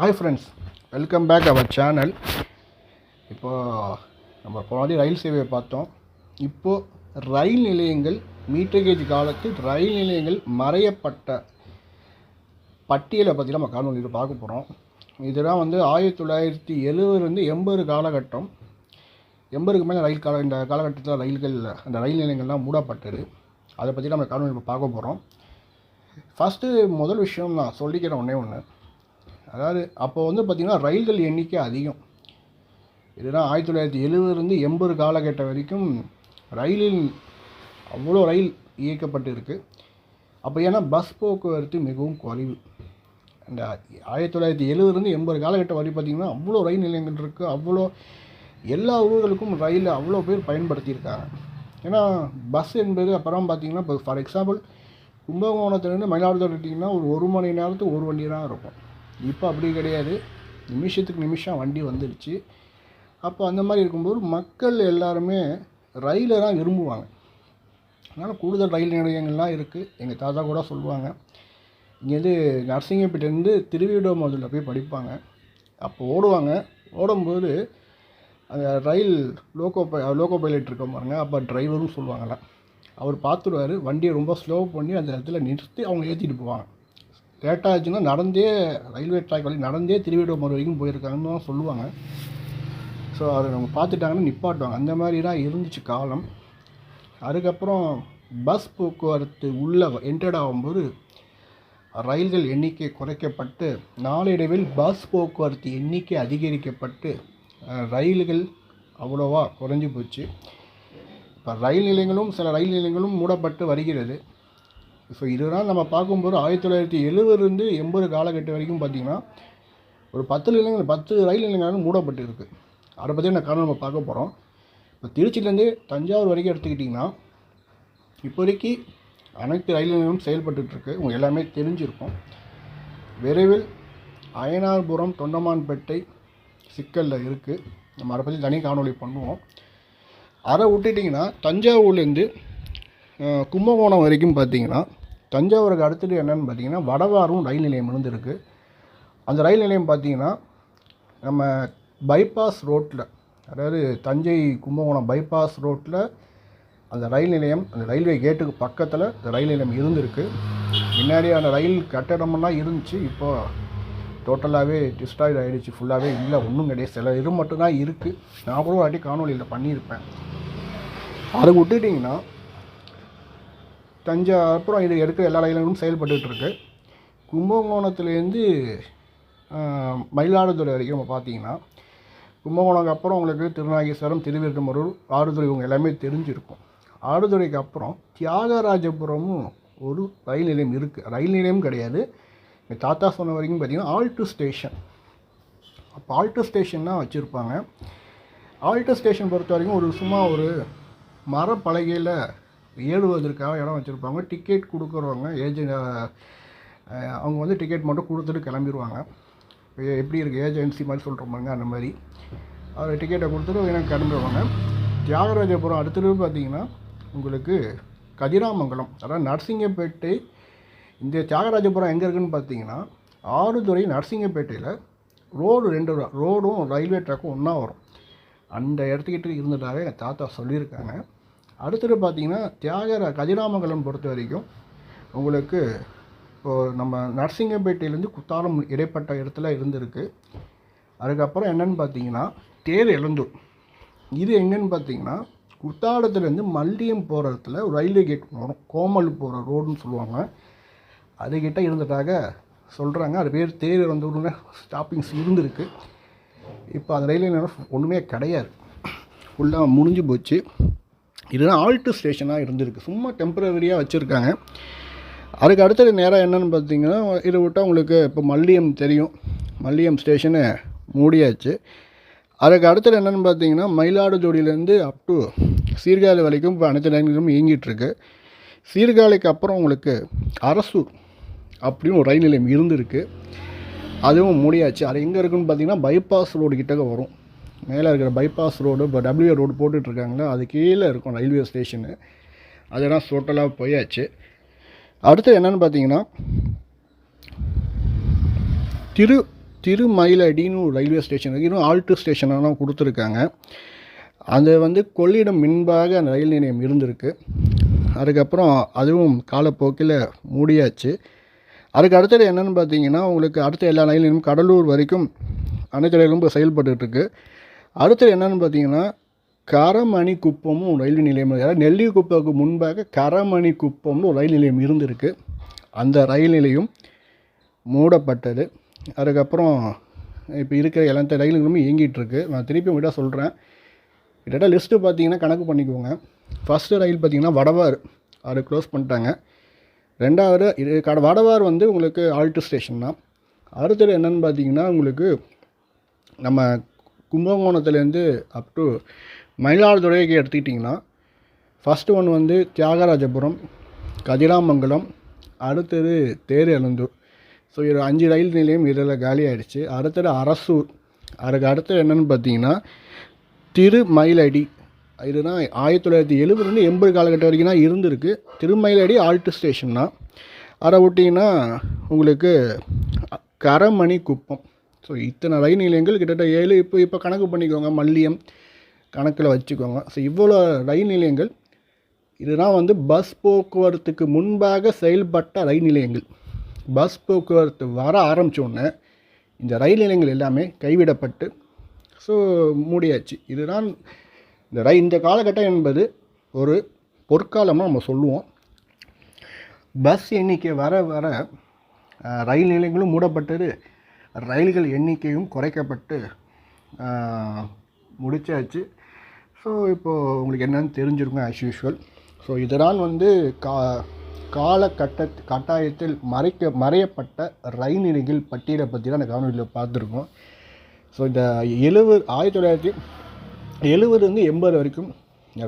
Hi friends welcome back our channel இப்போது நம்ம போனது ரயில் சேவையை பார்த்தோம். இப்போது ரயில் நிலையங்கள் மீட்டர் கேஜ் காலத்தில் ரயில் நிலையங்கள் மறையப்பட்ட பட்டியலை பற்றி நம்ம காணொலியில் பார்க்க போகிறோம் இதெல்லாம் வந்து ஆயிரத்தி தொள்ளாயிரத்தி எழுபதுலேருந்து எண்பது காலகட்டம். எண்பதுக்கு மேலே ரயில் கால இந்த காலகட்டத்தில் ரயில்கள் அந்த ரயில் நிலையங்கள்லாம் மூடப்பட்டது. அதை பற்றி நம்ம காணொலி பார்க்க போகிறோம் ஃபஸ்ட்டு முதல் விஷயம் நான் சொல்லிக்கிறேன் ஒன்றே ஒன்று அதாவது அப்போ வந்து பார்த்திங்கன்னா ரயில்கள் எண்ணிக்கை அதிகம். இதுதான் ஆயிரத்தி தொள்ளாயிரத்தி எழுபதுலேருந்து எண்பது காலகட்டம் வரைக்கும் ரயிலில் அவ்வளோ ரயில் இயக்கப்பட்டு இருக்குது அப்போ ஏன்னா பஸ் போக்குவரத்து மிகவும் குறைவு. அந்த ஆயிரத்தி தொள்ளாயிரத்தி எழுபதுலேருந்து எண்பது காலகட்டம் வரை பார்த்திங்கன்னா அவ்வளோ ரயில் நிலையங்கள் இருக்குது அவ்வளோ எல்லா ஊர்களுக்கும் ரயில் அவ்வளோ பேர் பயன்படுத்தியிருக்காங்க. ஏன்னா பஸ் என்பது அப்புறம் பார்த்திங்கன்னா இப்போ ஃபார் எக்ஸாம்பிள் கும்பகோணத்துலேருந்து மயிலாடுதுறை எடுத்திங்கன்னா ஒரு ஒரு மணி நேரத்துக்கு ஒரு வண்டி தான் இருக்கும். இப்போ அப்படி கிடையாது. நிமிஷத்துக்கு நிமிஷம் வண்டி வந்துடுச்சு. அப்போ அந்த மாதிரி இருக்கும்போது மக்கள் எல்லாருமே ரயிலை தான் விரும்புவாங்க. அதனால் கூடுதல் ரயில் நிலையங்கள்லாம் இருக்குது எங்கள் தாத்தா கூட சொல்லுவாங்க. இங்கேருந்து நரசிங்கப்பேட்டேருந்து திருவிடமதுரில் போய் படிப்பாங்க. அப்போ ஓடுவாங்க. ஓடும்போது அந்த ரயில் லோக்கோ பை லோக்கோ பைலட் இருக்க பாருங்க. அப்போ டிரைவரும் சொல்லுவாங்கள்ல அவர் பார்த்துருவாரு. வண்டியை ரொம்ப ஸ்லோ பண்ணி அந்த இடத்துல நிறுத்தி அவங்க ஏற்றிட்டு போவாங்க. லேட்டாக ஆச்சுன்னா நடந்தே ரயில்வே ட்ராக் வழி நடந்தே திருவிடமர் வரைக்கும் போயிருக்காங்கன்னு தான் சொல்லுவாங்க. ஸோ அதை அவங்க பார்த்துட்டாங்கன்னா நிப்பாட்டுவாங்க. அந்த மாதிரி தான் இருந்துச்சு காலம். அதுக்கப்புறம் பஸ் போக்குவரத்து உள்ளே என்டர்ட் ஆகும்போது ரயில்கள் எண்ணிக்கை குறைக்கப்பட்டு நாளடைவில் பஸ் போக்குவரத்து எண்ணிக்கை அதிகரிக்கப்பட்டு ரயில்கள் அவ்வளோவா குறைஞ்சி போச்சு. இப்போ ரயில் நிலையங்களும் சில ரயில் நிலையங்களும் மூடப்பட்டு வருகிறது. ஸோ இதெல்லாம் நம்ம பார்க்கும்போது ஆயிரத்தி தொள்ளாயிரத்தி எழுபதுலேருந்து எண்பது காலகட்டம் வரைக்கும் பார்த்திங்கன்னா ஒரு பத்து நிலையங்கள் பத்து ரயில் நிலையங்கள் மூடப்பட்டு இருக்குது அதை பற்றி நான் காரணம் நம்ம பார்க்க போகிறோம் இப்போ திருச்சியிலேருந்து தஞ்சாவூர் வரைக்கும் எடுத்துக்கிட்டிங்கன்னா இப்போதைக்கு அனைத்து ரயில் நிலையமும் செயல்பட்டுருக்கு உங்கள் எல்லாமே தெரிஞ்சிருக்கும். விரைவில் அயனார்புரம் தொண்டமான்பேட்டை சிக்கலில் இருக்குது நம்ம அதை பற்றி தனி காணொளி பண்ணுவோம். அதை விட்டுட்டிங்கன்னா தஞ்சாவூர்லேருந்து கும்பகோணம் வரைக்கும் பார்த்தீங்கன்னா தஞ்சாவூருக்கு அடுத்தது என்னன்னு பார்த்தீங்கன்னா வடவாரும் ரயில் நிலையம் இருந்திருக்கு. அந்த ரயில் நிலையம் பார்த்தீங்கன்னா நம்ம பைபாஸ் ரோட்டில் அதாவது தஞ்சை கும்பகோணம் பைபாஸ் ரோட்டில் அந்த ரயில் நிலையம் அந்த ரயில்வே கேட்டுக்கு பக்கத்தில் அந்த ரயில் நிலையம் இருந்திருக்கு. முன்னாடி அந்த ரயில் கட்டடமெல்லாம் இருந்துச்சு. இப்போது டோட்டலாகவே டிஸ்ட்ராய்ட் ஆகிடுச்சு ஃபுல்லாகவே இல்லை ஒன்றும் கிடையாது. சில இது மட்டும்தான் இருக்குது நான் கூட ஒரு வாட்டி காணொலியில் பண்ணியிருப்பேன். அதை விட்டுட்டிங்கன்னா தஞ்சா அப்புறம் இது எடுக்கிற எல்லா ரயில்களும் செயல்பட்டுட்டு கும்பகோணத்துலேருந்து மயிலாடுதுறை வரைக்கும் நம்ம பார்த்தீங்கன்னா கும்பகோணம்க்கு அப்புறம் உங்களுக்கு திருநாகேஸ்வரம் திருவிருந்தமரூர் ஆடுதுறை இவங்க எல்லாமே தெரிஞ்சிருக்கும். ஆடுதுறைக்கு அப்புறம் தியாகராஜபுரமும் ஒரு ரயில் நிலையம் இருக்குது ரயில் நிலையம் கிடையாது. எங்கள் தாத்தா சொன்ன வரைக்கும் பார்த்தீங்கன்னா ஆல்ட்டு ஸ்டேஷன். அப்போ ஆல்ட்டு ஸ்டேஷன் தான் வச்சுருப்பாங்க. ஆல்ட்டு ஸ்டேஷன் பொறுத்த வரைக்கும் ஒரு சும்மா ஒரு மரப்பலகையில் ஏழுவதற்காக இடம் வச்சுருப்பாங்க. டிக்கெட் கொடுக்குறவங்க ஏஜென்ட் அவங்க வந்து டிக்கெட் மட்டும் கொடுத்துட்டு கிளம்பிடுவாங்க எப்படி இருக்குது ஏஜென்சி மாதிரி சொல்கிறோமாங்க அந்த மாதிரி. அவர் டிக்கெட்டை கொடுத்துட்டு எனக்கு கிளம்பிடுவாங்க தியாகராஜபுரம் அடுத்தது பார்த்தீங்கன்னா உங்களுக்கு கதிராமங்கலம் அதாவது நரசிங்கப்பேட்டை இந்த தியாகராஜபுரம் எங்கே இருக்குன்னு பார்த்தீங்கன்னா ஆறுதுறை நரசிங்கப்பேட்டையில் ரோடு ரெண்டு ரோடும் ரயில்வே ட்ராக்கும் ஒன்றா வரும். அந்த இடத்துக்கிட்ட இருந்ததாக எங்கள் தாத்தா சொல்லியிருக்காங்க. அடுத்தது பார்த்திங்கன்னா தியாகர கதிராமங்கலம் பொறுத்த வரைக்கும் உங்களுக்கு இப்போது நம்ம நரசிங்கப்பேட்டையிலேருந்து குத்தாலம் இடைப்பட்ட இடத்துல இருந்திருக்கு. அதுக்கப்புறம் என்னென்னு பார்த்தீங்கன்னா தேர் எழுந்தூர். இது எங்கேன்னு பார்த்தீங்கன்னா குத்தாலத்துலேருந்து மல்லியம் போகிற இடத்துல ரயில்வே கேட் வரும். கோமல் போகிற ரோடுன்னு சொல்லுவாங்க. அதுக்கிட்ட இருந்ததாக சொல்கிறாங்க அது பேர் தேர் எழுந்தூர்னு ஸ்டாப்பிங்ஸ் இருந்திருக்கு. இப்போ அந்த ரயில்வே நிலையம் ஒன்றுமே கிடையாது. ஃபுல்லாக முடிஞ்சு போச்சு. இதுதான் ஆல்ட்டு ஸ்டேஷனாக இருந்திருக்கு. சும்மா டெம்பரவரியாக வச்சுருக்காங்க. அதுக்கு அடுத்தது நேராக என்னென்னு பார்த்தீங்கன்னா இதை விட்டால் உங்களுக்கு இப்போ மல்லியம் தெரியும். மல்லியம் ஸ்டேஷனு மூடியாச்சு. அதுக்கு அடுத்தது என்னென்னு பார்த்தீங்கன்னா மயிலாடுதுறையிலேருந்து அப் டு சீர்காழி வரைக்கும் இப்போ அனைத்து ரயில்களும் இயங்கிட்டுருக்கு சீர்காழிக்கு அப்புறம் உங்களுக்கு அரசூர் அப்படின்னு ஒரு ரயில் நிலையம் இருந்திருக்கு. அதுவும் மூடியாச்சு. அது எங்கே இருக்குன்னு பார்த்தீங்கன்னா பைபாஸ் ரோடு கிட்டக்க வரும். மேலே இருக்கிற பைபாஸ் ரோடு இப்போ டபிள்யூ ரோடு போட்டுட்ருக்காங்களே அது கீழே இருக்கும் ரயில்வே ஸ்டேஷனு அதெல்லாம் டோட்டலாக போயாச்சு. அடுத்து என்னென்னு பார்த்தீங்கன்னா திரு திருமயிலடின்னு ஒரு ரயில்வே ஸ்டேஷன் இருக்குது இன்னும் ஆல்ட்டு ஸ்டேஷனெல்லாம் கொடுத்துருக்காங்க. அது வந்து கொள்ளிடம் முன்பாக அந்த ரயில் நிலையம் இருந்திருக்கு. அதுக்கப்புறம் அதுவும் காலப்போக்கில் மூடியாச்சு. அதுக்கு அடுத்தது என்னென்னு பார்த்தீங்கன்னா உங்களுக்கு அடுத்த எல்லா ரயில் கடலூர் வரைக்கும் அனைத்து ரயிலும் இப்போ அடுத்தது என்னென்னு பார்த்தீங்கன்னா கரமணி குப்பமும் ரயில் நிலையம் அதாவது நெல்லிக்குப்பத்துக்கு முன்பாக கரமணி குப்பம்னு ஒரு ரயில் நிலையம் இருந்திருக்கு. அந்த ரயில் நிலையம் மூடப்பட்டது. அதுக்கப்புறம் இப்போ இருக்கிற எல்லாத்த ரயில்களுமே இயங்கிகிட்ருக்கு நான் திருப்பி உங்கள்கிட்ட சொல்கிறேன் கிட்டத்தட்ட லிஸ்ட்டு பார்த்தீங்கன்னா கணக்கு பண்ணிக்கோங்க. ஃபஸ்ட்டு ரயில் பார்த்தீங்கன்னா வடவார் அது க்ளோஸ் பண்ணிட்டாங்க. ரெண்டாவது இது கட வடவார் வந்து உங்களுக்கு ஆல்ட்டு ஸ்டேஷன் தான். அடுத்தது என்னென்னு பார்த்தீங்கன்னா உங்களுக்கு நம்ம கும்பகோணத்துலேருந்து அப் டு மயிலாடுதுறைக்கு எடுத்துக்கிட்டிங்கன்னா ஃபஸ்ட்டு ஒன் வந்து தியாகராஜபுரம் கதிராமங்கலம் அடுத்தது தேர் எழுந்தூர் ஸோ இது அஞ்சு ரயில் நிலையம் இதில் காலி ஆகிடுச்சு அடுத்தது அரசூர். அதுக்கு அடுத்தது என்னென்னு பார்த்தீங்கன்னா திருமயிலடி. இதுதான் ஆயிரத்தி தொள்ளாயிரத்தி எழுபதுலேருந்து எண்பது காலகட்டம் வரைக்கும் தான் இருந்திருக்கு. திருமயிலடி ஆல்ட்டு ஸ்டேஷன் தான். அதை விட்டிங்கன்னா உங்களுக்கு கரமணி குப்பம் ஸோ இத்தனை ரயில் நிலையங்கள் கிட்டத்தட்ட ஏழு இப்போ இப்போ கணக்கு பண்ணிக்கோங்க மல்லியம் கணக்கில் வச்சுக்கோங்க. ஸோ இவ்வளோ ரயில் நிலையங்கள் இதுதான் வந்து பஸ் போக்குவரத்துக்கு முன்பாக செயல்பட்ட ரயில் நிலையங்கள் பஸ் போக்குவரத்து வர ஆரம்பிச்ச உடனே இந்த ரயில் நிலையங்கள் எல்லாமே கைவிடப்பட்டு ஸோ மூடியாச்சு. இதுதான் இந்த ரை இந்த காலகட்டம் என்பது ஒரு பொற்காலமாக நம்ம சொல்லுவோம். பஸ் எண்ணிக்கை வர வர ரயில் நிலையங்களும் மூடப்பட்டது. ரயில்கள் எண்ணிக்கையும் குறைக்கப்பட்டு முடிச்சாச்சு. ஸோ இப்போது உங்களுக்கு என்னன்னு தெரிஞ்சிருக்கும் ஆஸ் யூஷுவல் ஸோ இதனால் வந்து கா காலகட்ட கட்டாயத்தில் மறைக்க மறையப்பட்ட ரயில் நிலையங்கள் பட்டியலை பற்றி தான் அந்த காணொலியில் பார்த்துருக்கோம். ஸோ இந்த எழுபது ஆயிரத்தி தொள்ளாயிரத்தி எழுபதுலேருந்து எண்பது வரைக்கும்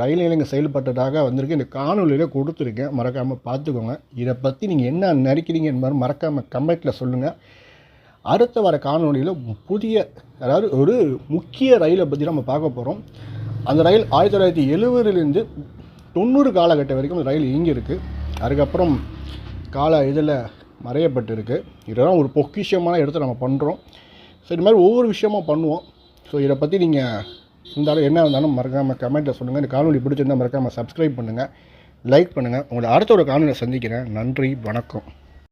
ரயில் நிலையங்கள் செயல்பட்டதாக வந்திருக்கு. இந்த காணொலியில் கொடுத்துருக்கேன். மறக்காமல் பார்த்துக்கோங்க. இதை பற்றி நீங்கள் என்ன நினைக்கிறீங்க என்பது மறக்காமல் கமெண்ட்டில் சொல்லுங்கள் அடுத்த வர காணொலியில் புதிய அதாவது ஒரு முக்கிய ரயிலை பற்றி நம்ம பார்க்க போகிறோம் அந்த ரயில் ஆயிரத்தி தொள்ளாயிரத்தி எழுபதுலேருந்து தொண்ணூறு காலகட்டம் வரைக்கும் அந்த ரயில் இயங்கியிருக்கு. அதுக்கப்புறம் கால இதில் மறையப்பட்டிருக்கு. இதெல்லாம் ஒரு பொக்கிஷமான இடத்த நம்ம பண்ணுறோம் ஸோ இது மாதிரி ஒவ்வொரு விஷயமும் பண்ணுவோம். ஸோ இதை பற்றி நீங்கள் இருந்தாலும் என்ன இருந்தாலும் மறக்காமல் கமெண்ட்டில் சொல்லுங்கள் இந்த காணொலி பிடிச்சிருந்தா மறக்காமல் சப்ஸ்கிரைப் பண்ணுங்கள் லைக் பண்ணுங்கள் உங்களை அடுத்த ஒரு காணொலியை சந்திக்கிறேன். நன்றி வணக்கம்.